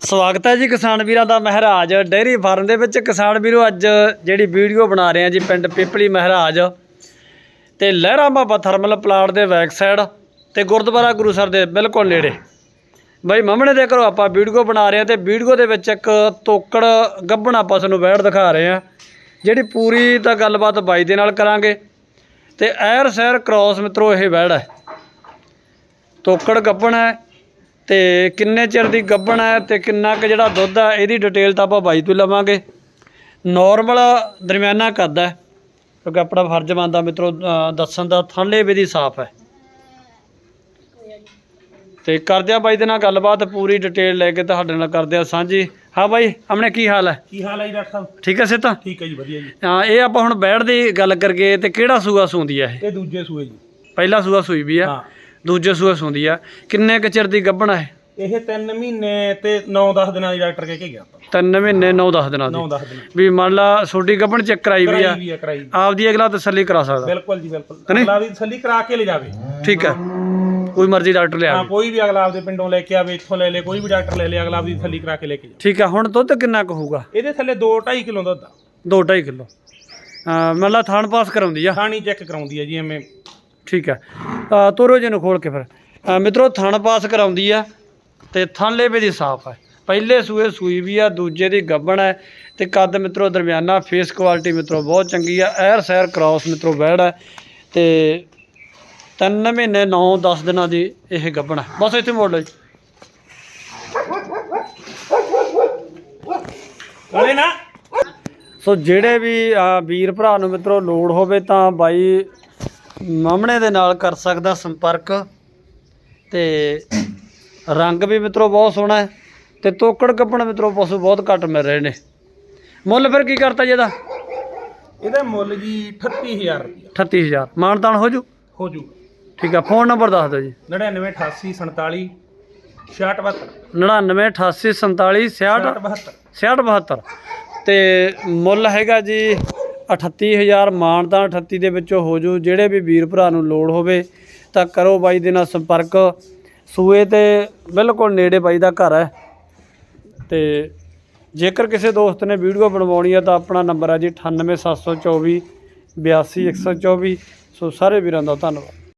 ਸਵਾਗਤ ਹੈ ਜੀ ਕਿਸਾਨ ਵੀਰਾਂ ਦਾ ਮਹਾਰਾਜ। ਡੇਅਰੀ ਫਾਰਮ ਦੇ ਵਿੱਚ ਕਿਸਾਨ ਵੀਰੋ, ਅੱਜ ਜਿਹੜੀ ਵੀਡੀਓ ਬਣਾ ਰਹੇ ਆ ਜੀ ਪਿੰਡ ਪੀਪਲੀ ਮਹਿਰਾਜ। ਤੇ ਲਹਿਰਾ ਬਾਬਾ ਥਰਮਲ ਪਲਾਂਟ ਦੇ ਬੈਕ ਸਾਈਡ ਤੇ ਗੁਰਦੁਆਰਾ ਗੁਰੂਸਰ ਦੇ ਬਿਲਕੁਲ ਨੇੜੇ। ਬਾਈ ਮਮਣੇ ਦੇ ਘਰੋਂ ਆਪਾਂ ਵੀਡੀਓ ਬਣਾ ਰਹੇ ਆ ਤੇ ਵੀਡੀਓ ਦੇ ਵਿੱਚ ਇੱਕ ਤੋਕੜ ਗੱਭਣਾ ਪਸ ਨੂੰ ਬੈਠ ਦਿਖਾ ਰਹੇ ਆ ਜਿਹੜੀ ਪੂਰੀ ਤਾਂ ਗੱਲਬਾਤ ਬਾਈ ਦੇ ਨਾਲ ਕਰਾਂਗੇ। ਤੇ ਐਰ ਸੈਰ ਕ੍ਰਾਸ ਮਿੱਤਰੋ, ਇਹ ਬੈੜ ਹੈ। ਤੋਕੜ ਗੱਭਣ ਹੈ। ਤੇ ਕਿੰਨੇ ਚਿਰ ਦੀ ਗੱਭਣ ਹੈ ਤੇ ਕਿੰਨਾ ਕੁ ਜਿਹੜਾ ਦੁੱਧ ਹੈ ਇਹਦੀ ਡਿਟੇਲ ਤਾਂ ਆਪਾਂ ਬਾਈ ਤੋਂ ਲਵਾਂਗੇ। ਨਾਰਮਲ ਦਰਮਿਆਨਾ ਹੈ ਕਿਉਂਕਿ ਆਪਣਾ ਫਰਜ਼ ਬਣਦਾ ਮਿੱਤਰੋ ਦੱਸਣ ਦਾ ਥਣਲੇ ਵੀ ਦੀ ਸਾਫ਼ ਹੈ। ਤੇ ਕਰਦੇ ਆ ਬਾਈ ਦੇ ਨਾਲ ਗੱਲਬਾਤ ਪੂਰੀ ਡਿਟੇਲ ਲੈ ਕੇ ਤੁਹਾਡੇ ਨਾਲ ਕਰਦੇ ਆ ਸਾਂਝੀ। ਹਾਂ ਬਾਈ ਆਪਣੇ ਕੀ ਹਾਲ ਹੈ? ਕੀ ਹਾਲ ਹੈ ਜੀ ਡਾਕਟਰ ਸਾਹਿਬ? ਠੀਕ ਹੈ ਸਿੱਤਾ ਠੀਕ ਹੈ ਜੀ ਵਧੀਆ ਜੀ। ਹਾਂ ਇਹ ਆਪਾਂ ਹੁਣ ਬੈਠ ਦੀ ਗੱਲ ਕਰਗੇ ਤੇ ਕਿਹੜਾ ਸੂਆ ਸੂੰਦੀ ਹੈ ਇਹ? ਇਹ ਦੂਜੇ ਸੂਏ ਜੀ। ਪਹਿਲਾ ਸੂਆ ਸੂਈ ਵੀ ਆ। ਹਾਂ। ਦੂਜੇ ਸੂਆ ਸੂੰਦੀ ਆ। ਕਿੰਨੇ ਕੁ ਚਿਰ ਦੀ ਗੱਭਣ ਹੈ? ਇਹ 3 ਮਹੀਨੇ ਤੇ 9-10 ਦਿਨਾਂ ਦੀ ਡਾਕਟਰ ਕਹਿ ਕੇ ਗਿਆ ਆਪਾਂ। ਤਿੰਨ ਮਹੀਨੇ 9-10 ਦਿਨਾਂ ਦੀ। 9-10 ਦਿਨ ਵੀ ਮੰਨ ਲਾ ਛੋਟੀ ਗੱਭਣ ਚੈੱਕ ਕਰਾਈ ਵੀ ਆ। ਕਰਾਈ ਵੀ ਹੈ ਕਰਾਈ ਵੀ। ਆਪਦੀ ਅਗਲਾ ਤਸੱਲੀ ਕਰਾ ਸਕਦਾ। ਬਿਲਕੁਲ ਜੀ ਬਿਲਕੁਲ। ਨਹੀਂ? ਅਗਲਾ ਵੀ ਤਸੱਲੀ ਕਰਾ ਕੇ ਲੈ ਜਾਵੇ ਠੀਕ ਹੈ। ਕੋਈ ਮਰਜ਼ੀ ਡਾਕਟਰ ਲਿਆ ਹਾਂ ਕੋਈ ਵੀ ਅਗਲਾ ਆਪਦੇ ਪਿੰਡੋਂ ਲੈ ਕੇ ਆਵੇ ਇੱਥੋਂ ਲੈ ਲੇ ਕੋਈ ਵੀ ਡਾਕਟਰ ਲੈ ਲੇ ਅਗਲਾ ਆਪਦੀ ਤਸੱਲੀ ਕਰਾ ਕੇ ਲੈ ਕੇ ਠੀਕ ਹੈ ਹੁਣ ਦੁੱਧ ਕਿੰਨਾ ਕੁ ਹੋਊਗਾ? ਇਹਦੇ ਥੱਲੇ 2-2.5 ਕਿਲੋ ਦੁੱਧ ਆ। 2.5 ਕਿਲੋ। ਮੰਨ ਲਾ ਥਾਣ ਪਾਸ ਕਰਾਉਂਦੀ ਆ। ਖਾਣੀ ਚੈੱਕ ਕਰਾਉਂਦੀ ਹੈ ਜੀ ਐਵੇਂ। ਠੀਕ ਹੈ। ਤੋਰੋ ਜੀ ਨੂੰ ਖੋਲ ਕੇ ਫਿਰ। ਅ, ਮਿੱਤਰੋ ਥਣ ਪਾਸ ਕਰਾਉਂਦੀ ਆ ਤੇ ਥਣ ਲੇਵੇ ਦੀ ਸਾਫ਼ ਹੈ ਪਹਿਲੇ ਸੂਏ ਸੂਈ ਵੀ ਆ ਦੂਜੇ ਦੀ ਗੱਬਣ ਹੈ ਤੇ ਕੱਦ ਮਿੱਤਰੋ ਦਰਮਿਆਨਾ ਫੇਸ ਕੁਆਲਿਟੀ ਮਿੱਤਰੋ ਬਹੁਤ ਚੰਗੀ ਆ ਐਰ ਸੈਰ ਕ੍ਰਾਸ ਮਿੱਤਰੋ ਬੈੜ ਹੈ ਤੇ ਤਿੰਨ ਮਹੀਨੇ 9 10 ਦਿਨਾਂ ਦੀ ਇਹ ਗੱਬਣ ਹੈ ਬਸ ਇੱਥੇ ਮੋੜ ਲਓ ਜੀ। ਕਰੇ ਨਾ। ਸੋ ਜਿਹੜੇ ਵੀ ਵੀਰ ਭਰਾ ਨੂੰ ਮਿੱਤਰੋ ਲੋੜ ਹੋਵੇ ਤਾਂ ਬਾਈ ਮਾਮਣੇ ਦੇ ਨਾਲ ਕਰ ਸਕਦਾ ਸੰਪਰਕ। ਤੇ ਰੰਗ ਵੀ ਮਿੱਤਰੋ ਬਹੁਤ ਸੋਹਣਾ ਹੈ ਤੇ ਤੋਕੜ ਕੱਪਣ ਮਿੱਤਰੋ ਪਸ਼ੂ ਬਹੁਤ ਘੱਟ ਮਿਲ ਰਹੇ ਨੇ। ਮੁੱਲ ਫਿਰ ਕੀ ਕਰਤਾ ਜੀ ਇਹਦਾ? ਇਹਦਾ ਮੁੱਲ ਜੀ 38000 ਰੁਪਇਆ। 38000 ਮਾਨਤਾਨ ਹੋ ਜੂ? ਹੋ ਜੂ। ਠੀਕ ਆ ਫੋਨ ਨੰਬਰ ਦੱਸ ਦਿਓ ਜੀ। 99 88 47 66 99 88 47 66 72 6672 ਤੇ ਮੁੱਲ ਹੈਗਾ ਜੀ 38000 ਮਾਨਤਾ 38 ਦੇ ਵਿੱਚੋਂ ਹੋ ਜੂ। ਜਿਹੜੇ ਵੀ ਵੀਰ ਭਰਾ ਨੂੰ ਲੋੜ ਹੋਵੇ ਤਾਂ ਕਰੋ ਬਾਈ ਦੇ ਨਾਲ ਸੰਪਰਕ। ਸੂਏ ਤੇ ਬਿਲਕੁਲ ਨੇੜੇ ਬਾਈ ਦਾ ਘਰ ਹੈ। ਤੇ ਜੇਕਰ ਕਿਸੇ ਦੋਸਤ ਨੇ ਵੀਡੀਓ ਬਣਵਾਉਣੀ ਹੈ ਤਾਂ ਆਪਣਾ ਨੰਬਰ ਹੈ ਜੀ 98724 82124 ਸੋ ਸਾਰੇ ਵੀਰਾਂ ਦਾ ਧੰਨਵਾਦ।